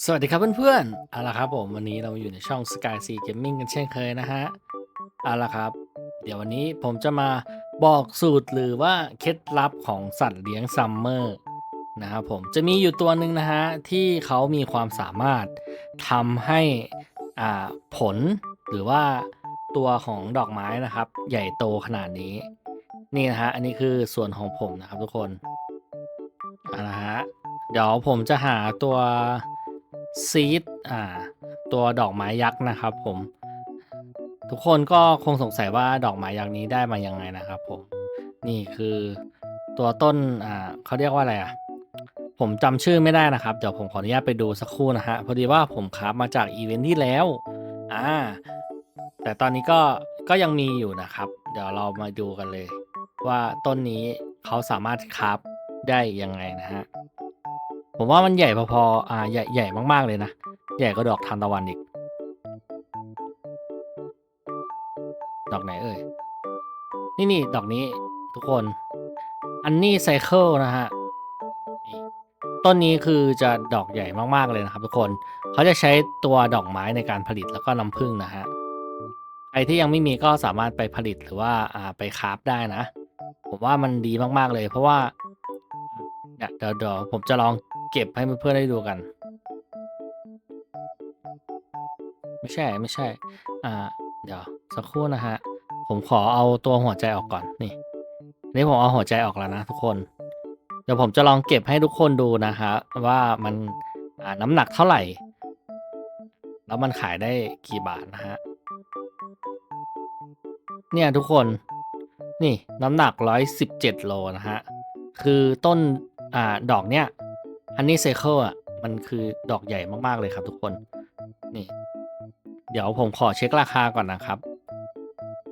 สวัสดีครับเพื่อนๆเอาละครับผมวันนี้เราอยู่ในช่อง Sky Sea Gaming กันเช่นเคยนะฮะเอาละครับ เดี๋ยววันนี้ผมจะมาบอกสูตรหรือว่าเคล็ดลับของสัตว์เลี้ยงซัมเมอร์นะครับผมจะมีอยู่ตัวหนึ่งนะฮะที่เขามีความสามารถทำให้อ่าผลหรือว่าตัวของดอกไม้นะครับ ใหญ่โตขนาดนี้ นี่นะฮะอันนี้คือส่วนของผมนะครับทุกคนเอาละฮะเดี๋ยวผมจะหาตัว ซีดอ่าตัวดอกไม้ยักษ์นะครับผม ทุกคนก็คงสงสัยว่าดอกไม้ยักษ์นี้ได้มายังไงนะครับผม นี่คือตัวต้นอ่าเขาเรียกว่าอะไรอะผมจำชื่อไม่ได้นะครับ เดี๋ยวผมขออนุญาตไปดูสักครู่นะฮะ พอดีว่าผมคราฟมาจากอีเวนท์ที่แล้ว อ่า แต่ตอนนี้ก็ ก็ยังมีอยู่นะครับ เดี๋ยวเรามาดูกันเลย ว่าต้นนี้เขาสามารถคราฟได้ยังไงนะฮะ ผมว่ามันใหญ่พอๆอ่าใหญ่ใหญ่มากๆเลยนะ ใหญ่ก็ดอกทานตะวันอีก ดอกไหนเอ่ย นี่นี่ดอกนี้ทุกคน อันนี้ไซเคิลนะฮะ ต้นนี้คือจะดอกใหญ่มากๆเลยนะครับทุกคน เขาจะใช้ตัวดอกไม้ในการผลิตแล้วก็น้ำผึ้งนะฮะ ใครที่ยังไม่มีก็สามารถไปผลิตหรือว่าอ่าไปคราฟได้นะ ผมว่ามันดีมากๆเลย เพราะว่าเดี๋ยวเดี๋ยวผมจะลอง เก็บให้เพื่อนๆได้ดูกัน ไม่ใช่ไม่ใช่ อ่า เดี๋ยวสักครู่นะฮะ ผมขอเอาตัวหัวใจออกก่อนนี่ นี่ผมเอาหัวใจออกแล้วนะทุกคน เดี๋ยวผมจะลองเก็บให้ทุกคนดูนะฮะว่ามันอ่าน้ำหนักเท่าไหร่ แล้วมันขายได้กี่บาทนะฮะ เนี่ยทุกคน นี่น้ำหนัก 117 โลนะฮะ คือต้นอ่าดอกเนี้ย ฮันนี่ไซเคิลอะ มันคือดอกใหญ่มาก ๆ เลยครับทุกคน นี่ เดี๋ยวผมขอเช็คราคาก่อนนะครับ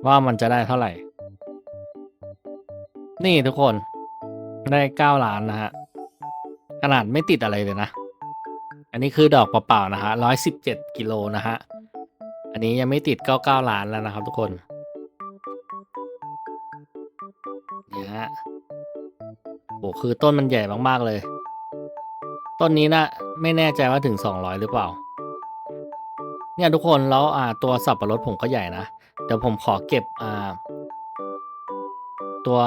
ว่ามันจะได้เท่าไหร่ นี่ทุกคนได้9ล้านนะฮะ ขนาดไม่ติดอะไรเลยนะ อันนี้คือดอกเปล่าๆนะฮะ117กิโลนะฮะ อันนี้ยังไม่ติดก็9ล้านแล้วนะครับทุกคนนี่ฮะโอ้คือต้นมันใหญ่มากๆเลย ต้นนี้นะไม่แน่ใจว่าถึง 200 หรือเปล่า เนี่ยทุกคนแล้วอ่าตัวสับปะรดผมก็ใหญ่นะ เดี๋ยวผมขอเก็บอ่าตัว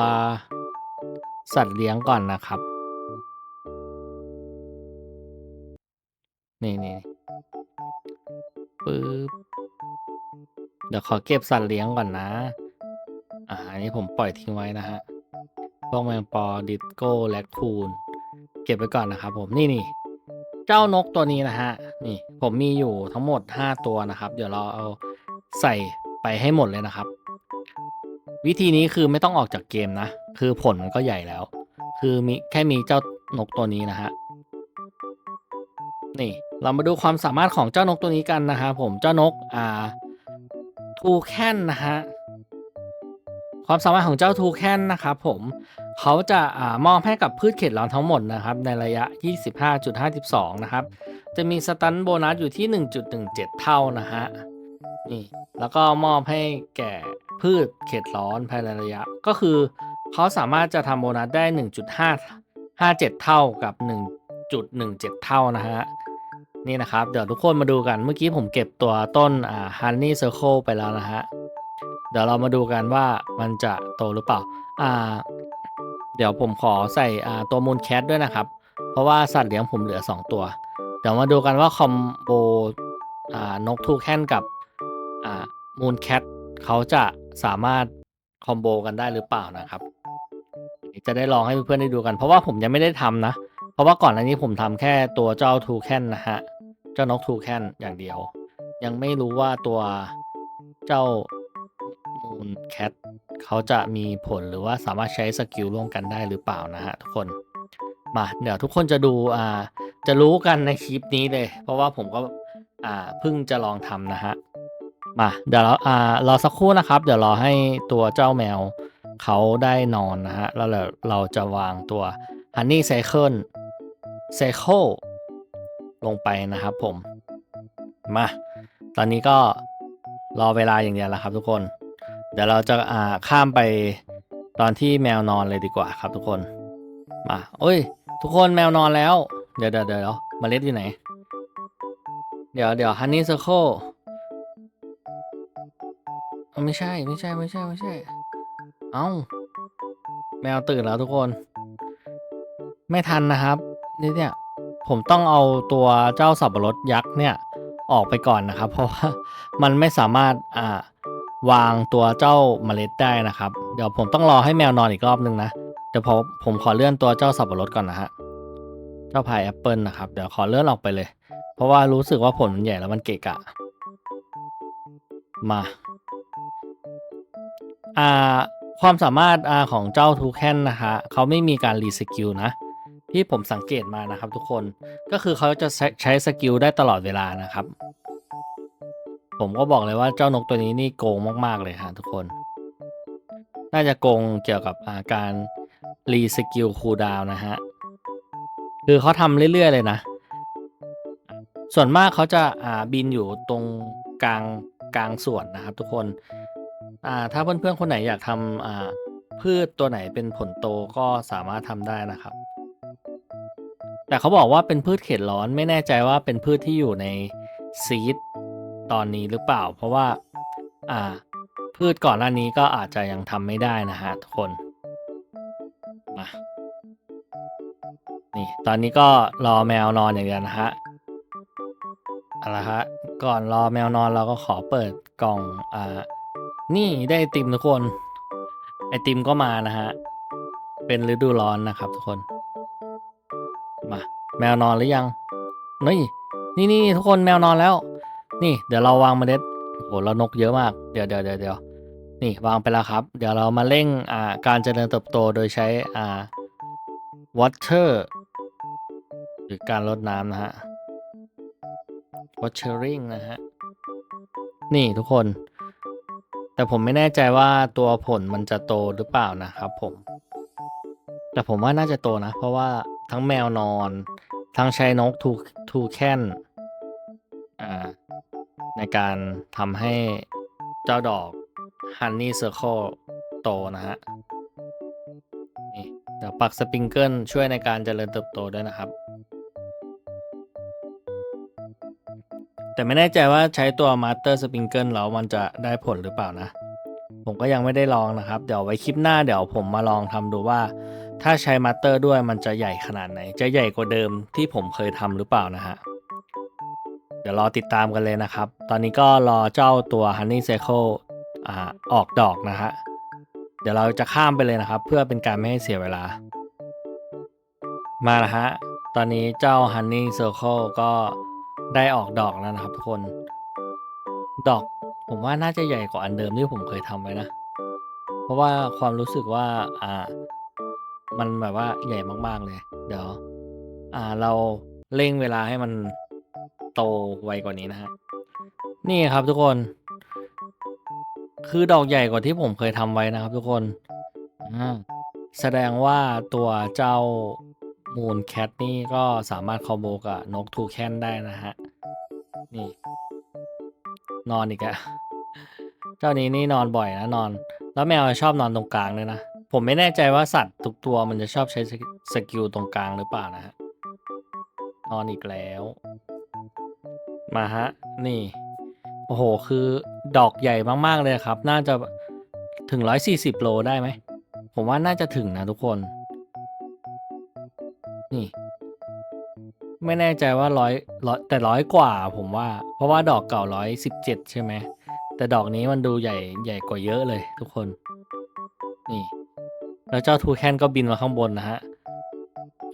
สัตว์เลี้ยงก่อนนะครับ นี่นี่ปึ๊บเดี๋ยวขอเก็บสัตว์เลี้ยงก่อนนะ อ่าอันนี้ผมปล่อยทิ้งไว้นะฮะพวกแมงปอดิสโก้แลคคูน เก็บไว้ก่อนนะครับผมนี่นี่เจ้านกตัวนี้นะฮะนี่ผมมีอยู่ทั้งหมด 5 ตัวนะครับ เดี๋ยวเราเอาใส่ไปให้หมดเลยนะครับ วิธีนี้คือไม่ต้องออกจากเกมนะ คือผลมันก็ใหญ่แล้ว คือมีแค่มีเจ้านกตัวนี้นะฮะนี่เรามาดูความสามารถของเจ้านกตัวนี้กันนะฮะผมเจ้านกอ่าทูแคนนะฮะ ความสามารถของเจ้าทูแคนนะครับผมเขาจะอ่ามอบให้กับพืชเขตร้อนทั้งหมดนะครับในระยะ 25.52 นะครับ จะมีสตันโบนัสอยู่ที่ 1.17 เท่านะฮะนี่แล้วก็มอบให้แก่พืชเขตร้อนภายในระยะ ก็คือเขาสามารถจะทำโบนัสได้ 1.557 เท่ากับ 1.17 เท่านะฮะนี่นะครับ เดี๋ยวทุกคนมาดูกันเมื่อกี้ผมเก็บตัวต้นอ่า Honey Circle ไปแล้วนะฮะ เดี๋ยวเรามาดูกันว่ามันจะโตหรือเปล่า อ่า เดี๋ยวผมขอใส่อ่าตัวมูลแคทด้วยนะครับ เพราะว่าสัตว์เลี้ยงผมเหลือ 2 ตัว เดี๋ยวมาดูกันว่าคอมโบอ่านกทูแคนกับอ่ามูลแคทเขาจะสามารถคอมโบกันได้หรือเปล่านะครับ จะได้ลองให้เพื่อนๆได้ดูกัน เพราะว่าผมยังไม่ได้ทำนะ เพราะว่าก่อนอันนี้ผมทำแค่ตัวเจ้าทูแคนนะฮะ เจ้านกทูแคนอย่างเดียว ยังไม่รู้ว่าตัวเจ้า มูนแคทเขาจะมีผลหรือว่าสามารถใช้สกิลร่วมกันได้หรือเปล่านะฮะทุกคน มาเดี๋ยวทุกคนจะดูอ่าจะรู้กันในคลิปนี้เลย เพราะว่าผมก็อ่าเพิ่งจะลองทำนะฮะมาเดี๋ยวเราอ่ารอสักครู่นะครับ เดี๋ยวรอให้ตัวเจ้าแมวเขาได้นอนนะฮะแล้วเราเราจะวางตัว Honey Cycle Cycle ลงไปนะครับผม มา ตอนนี้ก็รอเวลาอย่างเดียวแล้วครับทุกคน เดี๋ยวเราจะอ่าข้ามไปตอนที่แมวนอนเลยดีกว่าครับทุกคน มาโอ้ย ทุกคนแมวนอนแล้ว เดี๋ยวเดี๋ยวเดี๋ยวเมล็ดอยู่ไหน เดี๋ยวเดี๋ยวฮันนี่เซอร์เคิลไม่ใช่ไม่ใช่ไม่ใช่ไม่ใช่ เอ้า แมวตื่นแล้วทุกคน ไม่ทันนะครับนี่เนี่ยผมต้องเอาตัวเจ้าสับปะรดยักษ์เนี่ยออกไปก่อนนะครับ เพราะว่ามันไม่สามารถอ่า วางตัวเจ้าเมล็ดได้นะครับ เดี๋ยวผมต้องรอให้แมวนอนอีกรอบนึงนะ เดี๋ยวผมผมขอเลื่อนตัวเจ้าสับปะรดก่อนนะฮะ เจ้าพายแอปเปิลนะครับ เดี๋ยวขอเลื่อนออกไปเลย เพราะว่ารู้สึกว่าผลมันใหญ่แล้วมันเกะกะ มาอ่าความสามารถอ่าของเจ้าทูแคนนะฮะเขาไม่มีการรีสกิลนะ ที่ผมสังเกตมานะครับทุกคนก็คือเขาจะใช้สกิลได้ตลอดเวลานะครับ ผมก็บอกเลยว่าเจ้านกตัวนี้นี่โกงมาก ๆ เลยฮะทุกคน น่าจะโกงเกี่ยวกับอาการรีสกิลคูลดาวนะฮะ คือเขาทำเรื่อย ๆ เลยนะ ส่วนมากเขาจะอ่าบินอยู่ตรงกลางกลางสวนนะครับทุกคนอ่าถ้าเพื่อนๆคนไหนอยากทำอ่าพืชตัวไหนเป็นผลโตก็สามารถทำได้นะครับ แต่เขาบอกว่าเป็นพืชเขตร้อนไม่แน่ใจว่าเป็นพืชที่อยู่ในซีด ตอนนี้หรือเปล่า เพราะว่าอ่า พืชก่อนหน้านี้ก็อาจจะยังทำไม่ได้นะฮะทุกคนมานี่ ตอนนี้ก็รอแมวนอนอย่างเดียวนะฮะเอาละฮะก่อนรอแมวนอนเราก็ขอเปิดกล่องอ่านี่ได้ไอติมทุกคน ไอติมก็มานะฮะ เป็นฤดูร้อนนะครับทุกคน มา แมวนอนหรือยังนี่นี่นี่ทุกคนแมวนอนแล้ว นี่เดี๋ยวเราวางเมล็ดโอ้โหเรานกเยอะมาก เดี๋ยวเดี๋ยวเดี๋ยวเดี๋ยวนี่วางไปแล้วครับ เดี๋ยวเรามาเร่งอ่าการเจริญเติบโตโดยใช้อ่า water หรือการรดน้ำนะฮะ watering นะฮะ นี่ทุกคน แต่ผมไม่แน่ใจว่าตัวผลมันจะโตหรือเปล่านะครับผม แต่ผมว่าน่าจะโตนะ เพราะว่าทั้งแมวนอน ทั้งใช้นกทูทูแคนอ่า ในการทำให้เจ้าดอก Honey Circle โตนะฮะนี่เดี๋ยวปักสปริงเกิลช่วยในการเจริญเติบโตด้วยนะครับ แต่ไม่แน่ใจว่าใช้ตัว Master Sprinkle แล้วมันจะได้ผลหรือเปล่านะ ผมก็ยังไม่ได้ลองนะครับ เดี๋ยวไว้คลิปหน้าเดี๋ยวผมมาลองทำดูว่า ถ้าใช้ Master ด้วยมันจะใหญ่ขนาดไหน จะใหญ่กว่าเดิมที่ผมเคยทำหรือเปล่านะฮะ เดี๋ยวรอติดตามกันเลยนะครับ ตอนนี้ก็รอเจ้าตัว Honey Cycle อ่าออกดอกนะฮะ เดี๋ยวเราจะข้ามไปเลยนะครับ เพื่อเป็นการไม่ให้เสียเวลา มาละฮะ ตอนนี้เจ้า Honey Circle ก็ได้ออกดอกแล้วนะครับทุกคน ดอกผมว่าน่าจะใหญ่กว่าอันเดิมที่ผมเคยทำไว้นะ เพราะว่าความรู้สึกว่าอ่า มันแบบว่าใหญ่มากๆเลย เดี๋ยว อ่าเราเร่งเวลาให้มัน โตไวกว่านี้นะฮะนี่ครับทุกคน คือดอกใหญ่กว่าที่ผมเคยทำไว้นะครับ ทุกคนแสดงว่าตัวเจ้ามูนแคทนี่ก็สามารถคอมโบกับนกทูแคนได้นะฮะ นี่ นอนอีกอะเจ้านี้นี่นอนบ่อยนะนอน แล้วแมวชอบนอนตรงกลางเลยนะ ผมไม่แน่ใจว่าสัตว์ทุกตัวมันจะชอบใช้สกิลตรงกลางหรือเปล่านะฮะ นอนอีกแล้ว มาฮะ นี่ โอ้โห คือดอกใหญ่มาก ๆ เลยครับ น่าจะถึง 140 โลได้ไหม ผมว่าน่าจะถึงนะทุกคน นี่ ไม่แน่ใจว่าร้อยร้อยแต่ร้อยกว่าผมว่า เพราะว่าดอกเก่าร้อยสิบเจ็ดใช่ไหม แต่ดอกนี้มันดูใหญ่ใหญ่กว่าเยอะเลยทุกคน นี่ แล้วเจ้าทูแคนก็บินมาข้างบนนะฮะ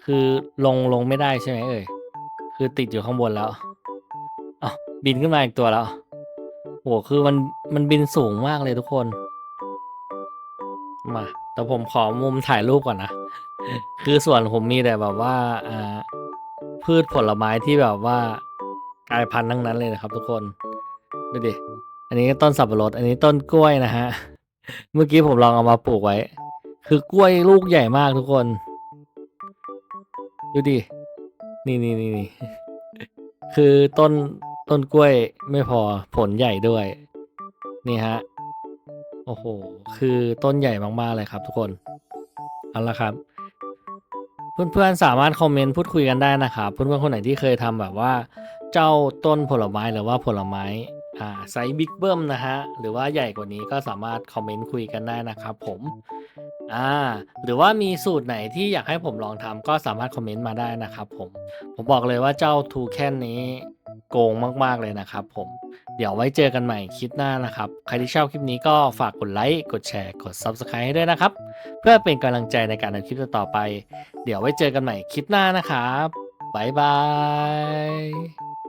คือลงลงไม่ได้ใช่ไหมเอ่ย คือติดอยู่ข้างบนแล้วอ้าว บินขึ้นมาอีกตัวแล้วโหคือมันมันบินสูงมากเลยทุกคน มา แต่ผมขอมุมถ่ายรูปก่อนนะ คือส่วนผมมีแต่แบบว่าอ่าพืชผลไม้ที่แบบว่ากลายพันธุ์ทั้งนั้นเลยนะครับ ทุกคน ดูดิ อันนี้ต้นสับปะรด อันนี้ต้นกล้วยนะฮะ เมื่อกี้ผมลองเอามาปลูกไว้ คือกล้วยลูกใหญ่มากทุกคน ดูดิ นี่นี่นี่นี่คือต้น ต้นกล้วยไม่พอผลใหญ่ด้วย นี่ฮะ โอ้โห คือต้นใหญ่มากๆเลยครับทุกคน เอาละครับ เพื่อนๆสามารถคอมเมนต์พูดคุยกันได้นะครับเพื่อนๆคนไหนที่เคยทำแบบว่า เจ้าต้นผลไม้หรือว่าผลไม้อ่าไซส์บิ๊กเบิ้มนะฮะ หรือว่าใหญ่กว่านี้ก็สามารถคอมเมนต์คุยกันได้นะครับผมอ่าหรือว่ามีสูตรไหนที่อยากให้ผมลองทำก็สามารถคอมเมนต์มาได้นะครับผม ผมบอกเลยว่าเจ้าทูแคนนี้ โกงมากๆเลยนะครับผม เดี๋ยวไว้เจอกันใหม่คลิปหน้านะครับ ใครที่ชอบคลิปนี้ก็ฝากกดไลค์ กดแชร์ กด Subscribe ให้ด้วยนะครับ เพื่อเป็นกำลังใจในการทำคลิปต่อไป เดี๋ยวไว้เจอกันใหม่คลิปหน้านะครับบ๊ายบาย